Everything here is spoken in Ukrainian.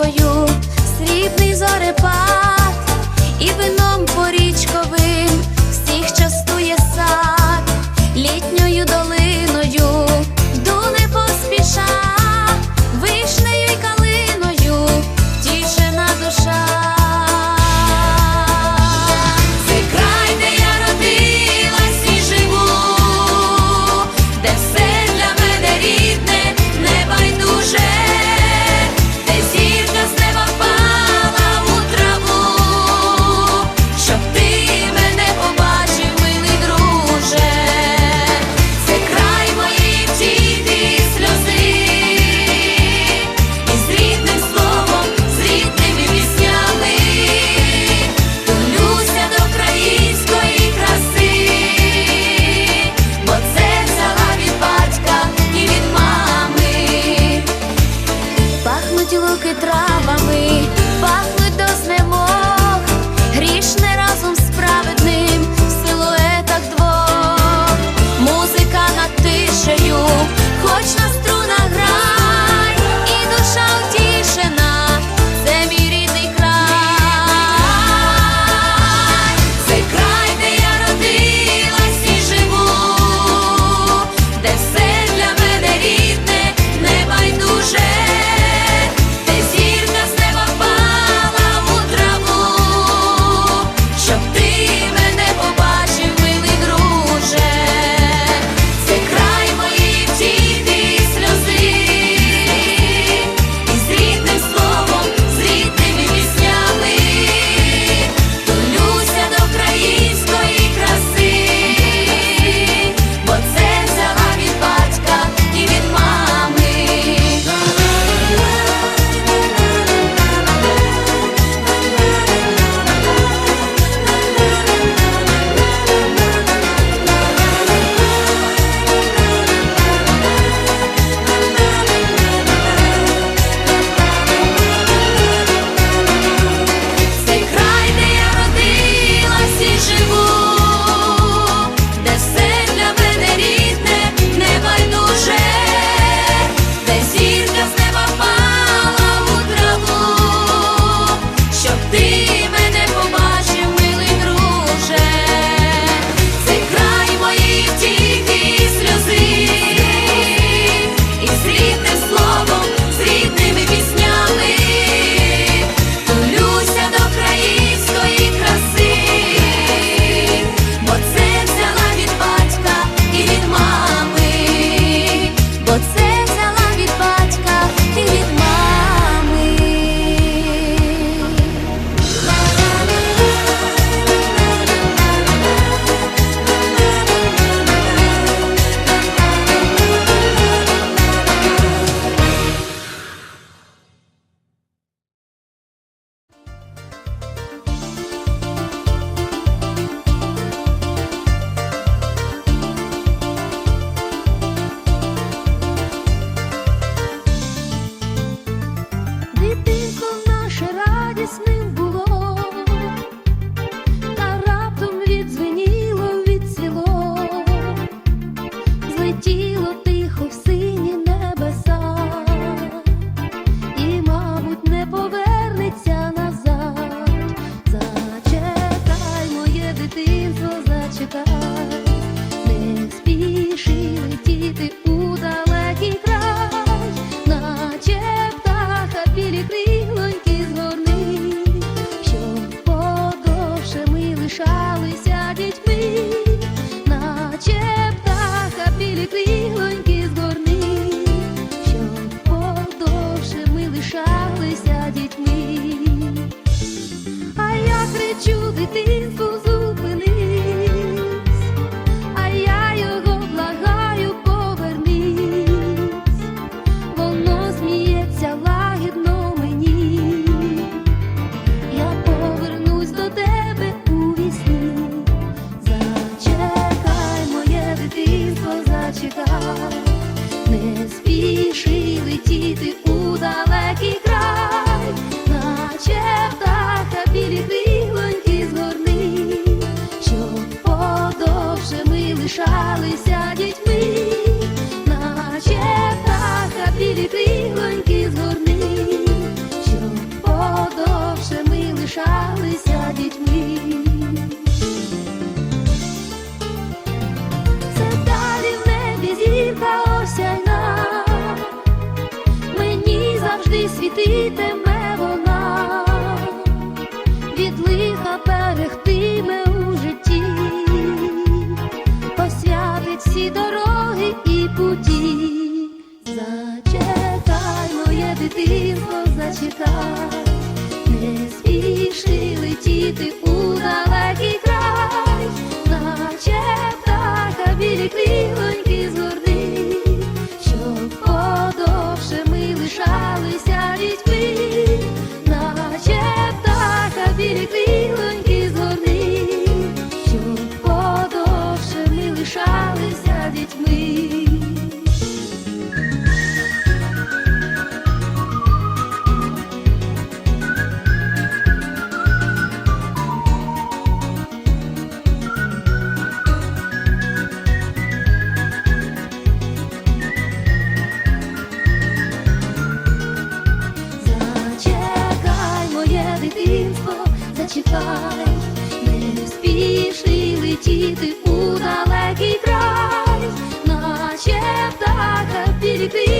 con you зачекай, не спіши летіти у далекий край, наче птаха білі крилоньки згорни. пам'ятай, не спіши летіти у далекий край, наче птаха підійти.